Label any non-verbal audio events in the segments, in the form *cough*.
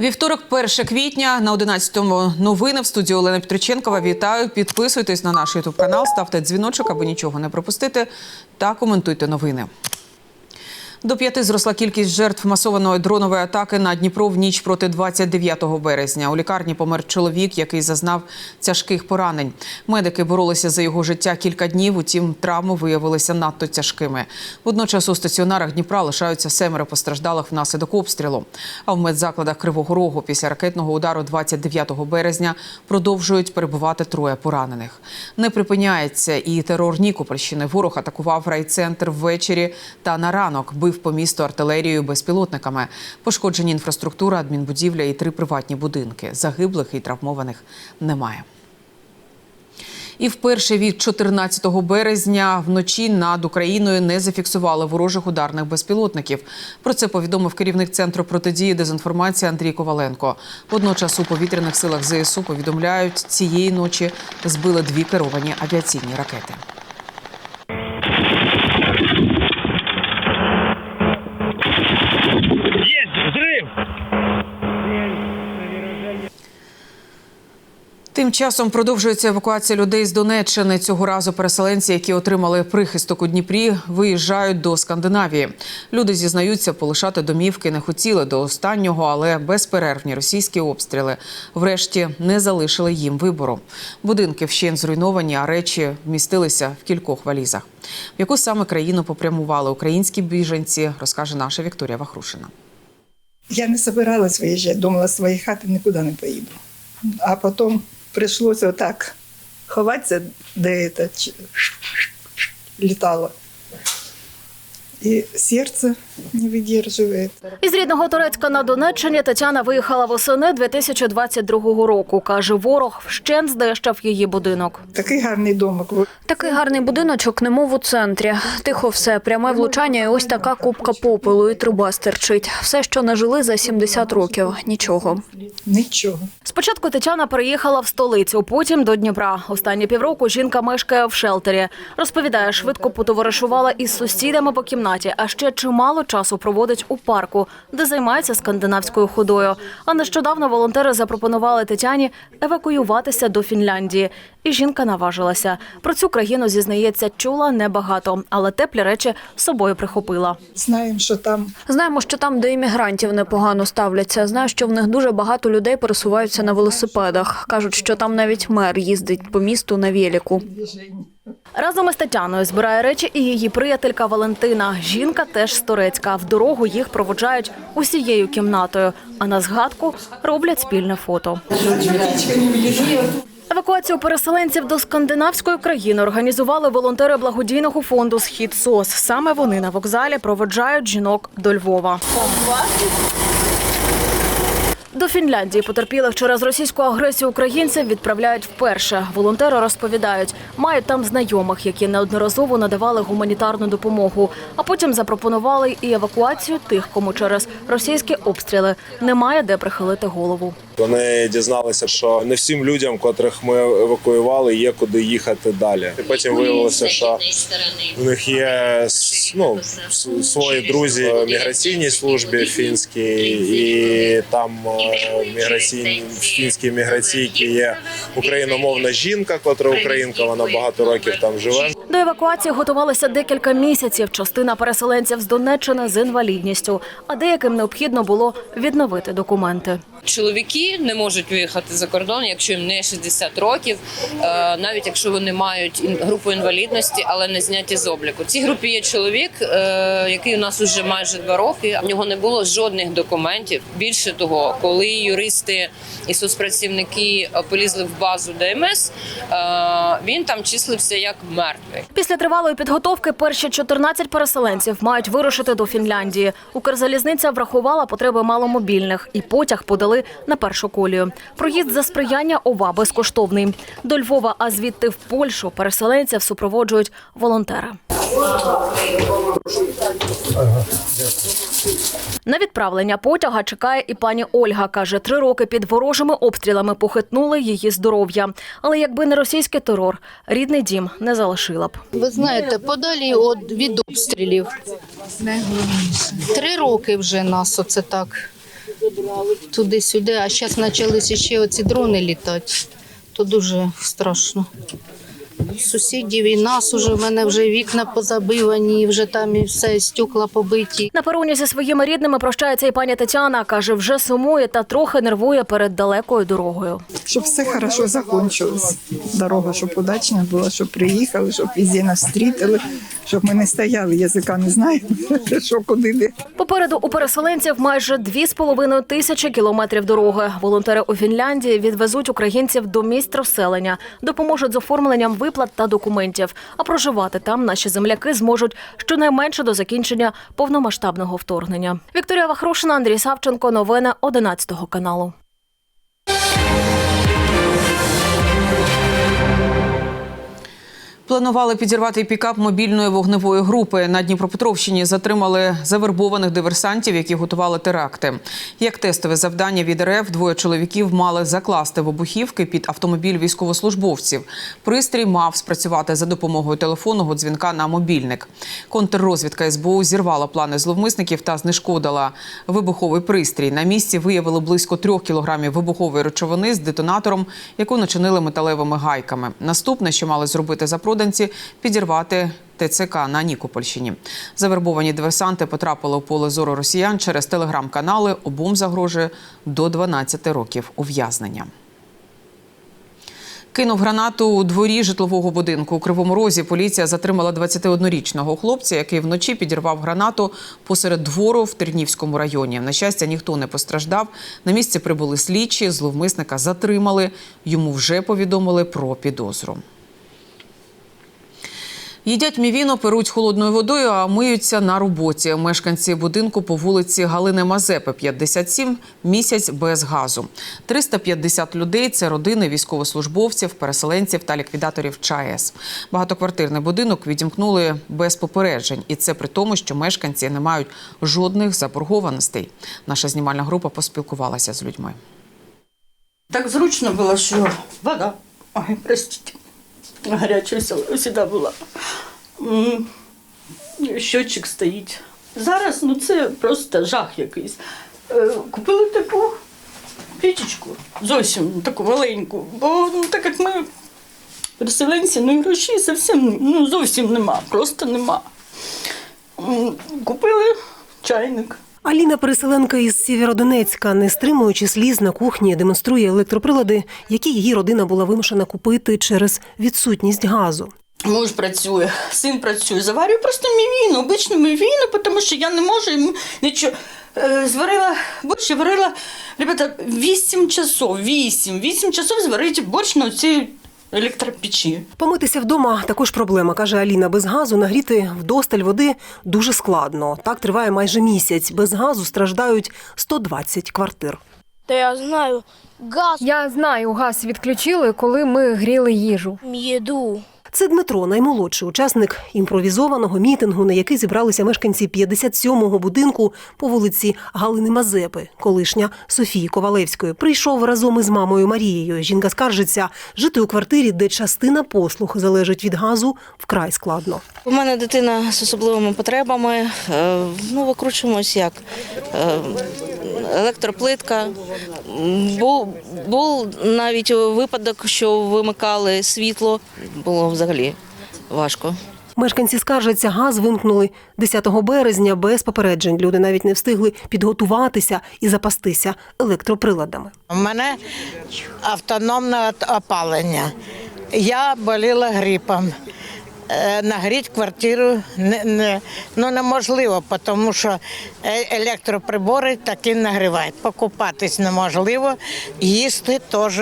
Вівторок, 1 квітня на 11-му новини в студії Олена Петриченкова. Вітаю. Підписуйтесь на наш ютуб канал, ставте дзвіночок, аби нічого не пропустити, та коментуйте новини. До п'яти зросла кількість жертв масованої дронової атаки на Дніпро в ніч проти 29 березня. У лікарні помер чоловік, який зазнав тяжких поранень. Медики боролися за його життя кілька днів. Утім, травми виявилися надто тяжкими. Водночас у стаціонарах Дніпра лишаються семеро постраждалих внаслідок обстрілу. А в медзакладах Кривого Рогу після ракетного удару 29 березня продовжують перебувати троє поранених. Не припиняється і терор Нікопольщини. Ворог атакував райцентр ввечері та на ранок бив по місту артилерією безпілотниками. Пошкоджені інфраструктура, адмінбудівля і три приватні будинки. Загиблих і травмованих немає. І вперше від 14 березня вночі над Україною не зафіксували ворожих ударних безпілотників. Про це повідомив керівник центру протидії дезінформації Андрій Коваленко. Водночас у повітряних силах ЗСУ повідомляють, цієї ночі збили дві керовані авіаційні ракети. Тим часом продовжується евакуація людей з Донеччини. Цього разу переселенці, які отримали прихисток у Дніпрі, виїжджають до Скандинавії. Люди зізнаються, полишати домівки не хотіли до останнього, але безперервні російські обстріли врешті не залишили їм вибору. Будинки вщент зруйновані, а речі вмістилися в кількох валізах. В яку саме країну попрямували українські біженці, розкаже наша Вікторія Вахрушина. Я не собиралась виїжджати, думала, з своєї хати нікуди не поїду. А потім прийшлося отак ховатися, де це літало. І серце не видержує. Із рідного Турецька на Донеччині Тетяна виїхала восени 2022 року. Каже, ворог вщент знищав її будинок. Такий гарний домик. Такий гарний будиночок, немов у центрі. Тихо все, пряме влучання і ось така купка попелу і труба стерчить. Все, що нажили за 70 років. Нічого. Нічого. Спочатку Тетяна переїхала в столицю, потім до Дніпра. Останні півроку жінка мешкає в шелтері. Розповідає, швидко потоваришувала із сусідами по кімнаті, а ще чимало часу проводить у парку, де займається скандинавською ходою. А нещодавно волонтери запропонували Тетяні евакуюватися до Фінляндії. І жінка наважилася. Про цю країну зізнається, чула небагато, але теплі речі з собою прихопила. Знаємо, що там Знаємо, що там до іммігрантів непогано ставляться. Знаю, що в них дуже багато людей пересуваються на велосипедах. Кажуть, що там навіть мер їздить по місту на велику. Разом із Тетяною збирає речі і її приятелька Валентина. Жінка теж з Турецька. В дорогу їх проводжають усією кімнатою, а на згадку роблять спільне фото. Евакуацію переселенців до скандинавської країни організували волонтери благодійного фонду Схід СОС. Саме вони на вокзалі проводжають жінок до Львова. До Фінляндії потерпілих через російську агресію українців відправляють вперше. Волонтери розповідають, мають там знайомих, які неодноразово надавали гуманітарну допомогу, а потім запропонували і евакуацію тих, кому через російські обстріли немає де прихилити голову. Вони дізналися, що не всім людям, котрих ми евакуювали, є куди їхати далі. І потім виявилося, що у них є ну, свої друзі в міграційній службі фінській, і там е, в міграційній в фінській міграційці є україномовна жінка, котра українка. Вона багато років там живе. До евакуації готувалися декілька місяців. Частина переселенців з Донеччини з інвалідністю, а деяким необхідно було відновити документи. Чоловіки не можуть виїхати за кордон, якщо їм не 60 років, е, навіть якщо вони мають групу інвалідності, але не зняті з обліку. В цій групі є чоловік, е, який у нас вже майже два роки. В нього не було жодних документів. Більше того, коли юристи і соцпрацівники полізли в базу ДМС, е, він там числився як мертвий. Після тривалої підготовки перші 14 переселенців мають вирушити до Фінляндії. Укрзалізниця врахувала потреби маломобільних і потяг подали на першу колію. Проїзд за сприяння ОВА безкоштовний. До Львова, а звідти в Польщу переселенців супроводжують волонтери. На відправлення потяга чекає і пані Ольга. Каже, три роки під ворожими обстрілами похитнули її здоров'я. Але якби не російський терор, рідний дім не залишила б. Ви знаєте, подалі від обстрілів. Три роки вже нас оце так туди-сюди, а зараз почалися ще оці дрони літати. То дуже страшно. Сусідів і нас уже, в мене вже вікна позабивані, вже там і все, стекла побиті. На пероні зі своїми рідними прощається і пані Тетяна. Каже, вже сумує та трохи нервує перед далекою дорогою. Щоб все хорошо закончилось. Дорога, щоб удачна була, щоб приїхали, щоб везде нас зустріли, щоб ми не стояли, язика не знаємо, *laughs* що куди де. Попереду у переселенців майже дві з половиною тисячі кілометрів дороги. Волонтери у Фінляндії відвезуть українців до місць розселення, допоможуть з оформленням виплат та документів. А проживати там наші земляки зможуть щонайменше до закінчення повномасштабного вторгнення. Вікторія Вахрушина, Андрій Савченко. Новини 11 каналу. Планували підірвати пікап мобільної вогневої групи. На Дніпропетровщині затримали завербованих диверсантів, які готували теракти. Як тестове завдання від РФ, двоє чоловіків мали закласти вибухівки під автомобіль військовослужбовців. Пристрій мав спрацювати за допомогою телефонного дзвінка на мобільник. Контррозвідка СБУ зірвала плани зловмисників та знешкодила вибуховий пристрій. На місці виявили близько трьох кілограмів вибухової речовини з детонатором, яку начинили металевими гайками. Наступне, що мали зробити запроданці, підірвати ТЦК на Нікопольщині. Завербовані диверсанти потрапили у поле зору росіян через телеграм-канали. Обом загрожує до 12 років ув'язнення. Кинув гранату у дворі житлового будинку. У Кривому Розі поліція затримала 21-річного хлопця, який вночі підірвав гранату посеред двору в Тернівському районі. На щастя, ніхто не постраждав. На місці прибули слідчі, зловмисника затримали. Йому вже повідомили про підозру. Їдять мівіно, перуть холодною водою, а миються на роботі. Мешканці будинку по вулиці Галини Мазепи, 57, місяць без газу. 350 людей – це родини військовослужбовців, переселенців та ліквідаторів ЧАЕС. Багатоквартирний будинок відімкнули без попереджень. І це при тому, що мешканці не мають жодних заборгованостей. Наша знімальна група поспілкувалася з людьми. Так зручно було, що вода. Ой, простите. Гаряча завжди була. М, Щотчик стоїть. Зараз ну це просто жах якийсь. Е, Купили таку пічечку, зовсім таку маленьку. Бо ну, так як ми переселенці, ну і грошей зовсім ну, зовсім нема, просто нема. Купили чайник. Аліна переселенка із Сєвєродонецька, не стримуючи сліз на кухні, демонструє електроприлади, які її родина була вимушена купити через відсутність газу. Муж працює, син працює. Заварюю просто мівіну, обичну мівіну, тому що я не можу йому нічого. Е, Зварила борщ, я варила, ребята, 8 часов, 8, 8 часов зварити борщ на цій електропечі. Помитися вдома також проблема, каже Аліна. Без газу нагріти вдосталь води дуже складно. Так триває майже місяць. Без газу страждають 120 квартир. Та я знаю, газ Я знаю, газ відключили, коли ми гріли їжу. їду. Це Дмитро, наймолодший учасник імпровізованого мітингу, на який зібралися мешканці 57-го будинку по вулиці Галини Мазепи, колишня Софії Ковалевської. Прийшов разом із мамою Марією. Жінка скаржиться, жити у квартирі, де частина послуг залежить від газу, вкрай складно. У мене дитина з особливими потребами. Е, Ну, викручуємось як Е, електроплитка. Був, був навіть випадок, що вимикали світло. Було взагалі важко. Меншканці скаржаться, газ вимкнули 10 березня без попереджень. Люди навіть не встигли підготуватися і запастися електроприладами. У мене автономне опалення. Я боліла грипом. Е, Нагріти квартиру не, не, ну, неможливо, тому що е- електроприбори таки нагрівають. Покупатись неможливо, їсти теж.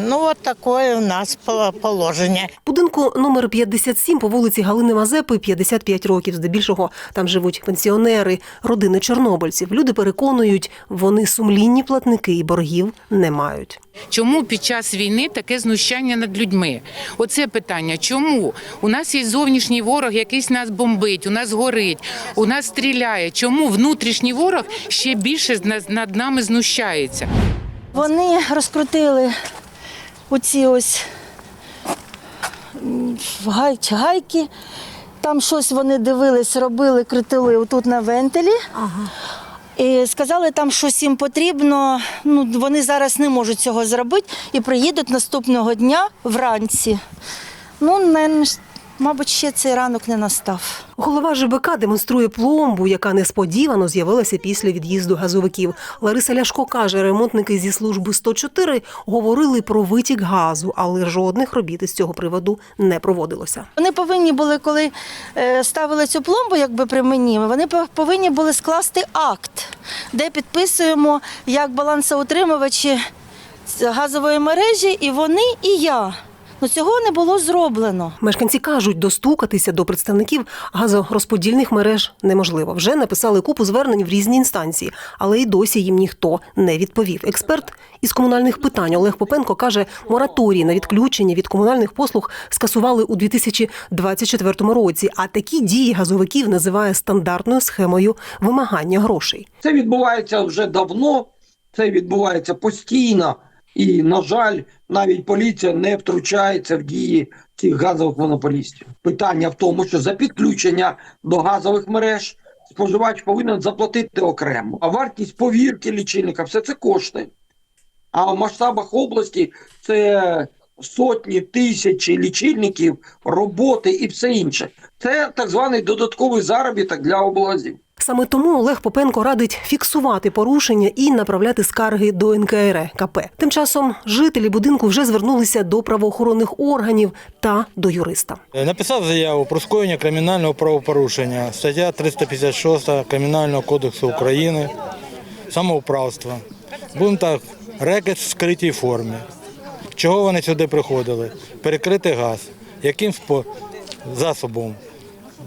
Ну, от таке у нас по- положення. Будинку номер 57 по вулиці Галини Мазепи 55 років. Здебільшого там живуть пенсіонери, родини чорнобильців. Люди переконують, вони сумлінні платники і боргів не мають. Чому під час війни таке знущання над людьми? Оце питання. Чому? У нас є зовнішній ворог, якийсь нас бомбить, у нас горить, у нас стріляє. Чому внутрішній ворог ще більше над- над нами знущається? Вони розкрутили оці ось гайки. Там щось вони дивились, робили, крутили отут на вентилі. І сказали там, що їм потрібно. Ну, вони зараз не можуть цього зробити і приїдуть наступного дня вранці. Ну, не, мабуть, ще цей ранок не настав. Голова ЖБК демонструє пломбу, яка несподівано з'явилася після від'їзду газовиків. Лариса Ляшко каже, ремонтники зі служби 104 говорили про витік газу, але жодних робіт із цього приводу не проводилося. Вони повинні були, коли е, ставили цю пломбу, якби при мені, вони повинні були скласти акт, де підписуємо як балансоутримувачі газової мережі, і вони, і я. Ну цього не було зроблено. Мешканці кажуть, достукатися до представників газорозподільних мереж неможливо. Вже написали купу звернень в різні інстанції, але й досі їм ніхто не відповів. Експерт із комунальних питань Олег Попенко каже, мораторій на відключення від комунальних послуг скасували у 2024 році. А такі дії газовиків називає стандартною схемою вимагання грошей. Це відбувається вже давно, це відбувається постійно, і, на жаль, навіть поліція не втручається в дії цих газових монополістів. Питання в тому, що за підключення до газових мереж споживач повинен заплатити окремо. А вартість повірки лічильника все це коштує. А в масштабах області це сотні тисячі лічильників, роботи і все інше. Це так званий додатковий заробіток для облгазів. Саме тому Олег Попенко радить фіксувати порушення і направляти скарги до НКРКП. Тим часом жителі будинку вже звернулися до правоохоронних органів та до юриста. Написав заяву про скоєння кримінального правопорушення, стаття 356 Кримінального кодексу України, самоуправство. Будемо так, рекет в скритій формі. Чого вони сюди приходили? Перекрити газ. Яким засобом?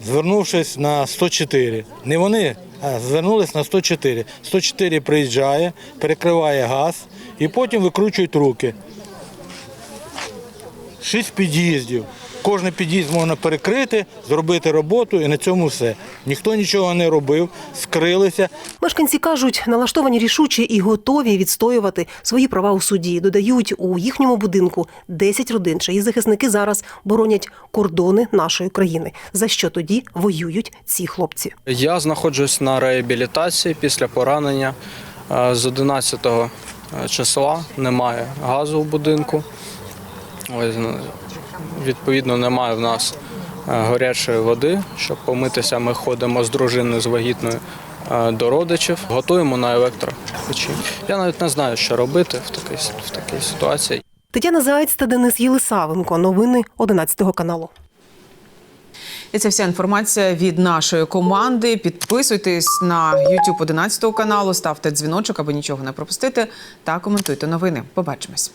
Звернувшись на 104. Не вони, а звернулись на 104. 104 приїжджає, перекриває газ і потім викручують руки. Шість під'їздів. Кожен під'їзд можна перекрити, зробити роботу і на цьому все. Ніхто нічого не робив, скрилися. Мешканці кажуть, налаштовані рішуче і готові відстоювати свої права у суді. Додають, у їхньому будинку 10 родин, чиї захисники зараз боронять кордони нашої країни. За що тоді воюють ці хлопці? Я знаходжусь на реабілітації після поранення. Е, З 11 числа немає газу в будинку. Відповідно, немає в нас е, гарячої води. Щоб помитися, ми ходимо з дружиною з вагітною е, до родичів, готуємо на електропечі. Я навіть не знаю, що робити в такій, в такій ситуації. Тетяна Заєць та Денис Єлисавенко. Новини 11 каналу. І це вся інформація від нашої команди. Підписуйтесь на YouTube 11 каналу, ставте дзвіночок, аби нічого не пропустити, та коментуйте новини. Побачимось.